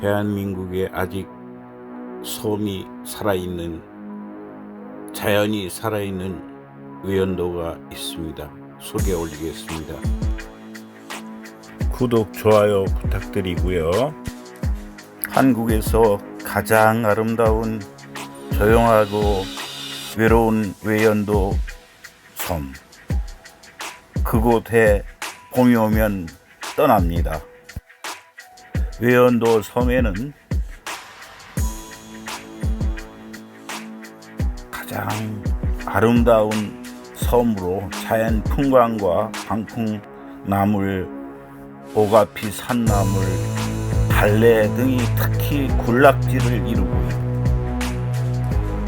대한민국에 아직 섬이 살아있는 자연이 살아있는 외연도가 있습니다. 소개 올리겠습니다. 구독, 좋아요 부탁드리고요. 한국에서 가장 아름다운 조용하고 외로운 외연도 섬. 그곳에 봄이 오면 떠납니다. 외연도 섬에는 가장 아름다운 섬으로 자연 풍광과 방풍나물, 오가피 산나물, 달래 등이 특히 군락지를 이루고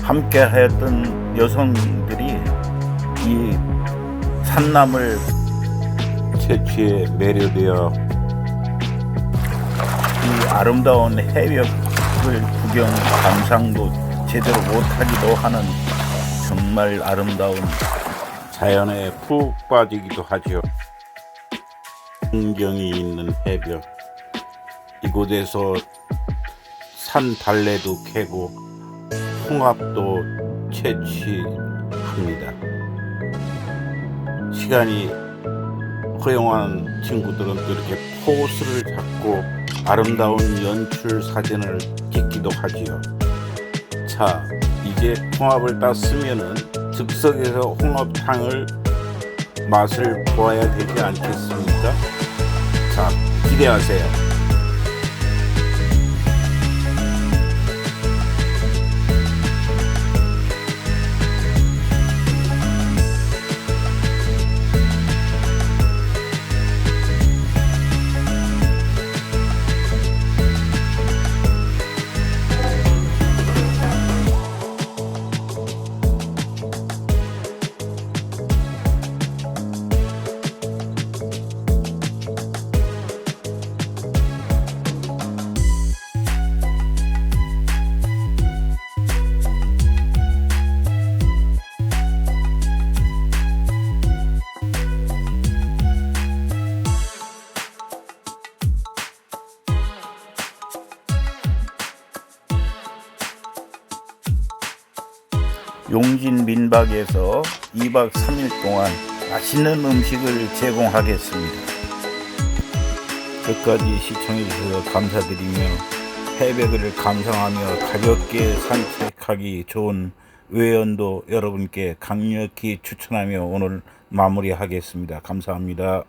함께 하였던 여성들이 이 산나물 채취에 매료되어 이 아름다운 해벽을 구경 감상도 제대로 못하기도 하는 정말 아름다운 자연에 푹 빠지기도 하죠. 풍경이 있는 해벽 이곳에서 산 달래도 캐고 홍합도 채취합니다. 시간이 허용한 친구들은 또 이렇게 포스를 잡고 아름다운 연출 사진을 찍기도 하지요. 자, 이제 홍합을 땄으면은 즉석에서 홍합탕을 맛을 보아야 되지 않겠습니까? 자, 기대하세요. 용진 민박에서 2박 3일 동안 맛있는 음식을 제공하겠습니다. 끝까지 시청해 주셔서 감사드리며 해백을 감상하며 가볍게 산책하기 좋은 외연도 여러분께 강력히 추천하며 오늘 마무리하겠습니다. 감사합니다.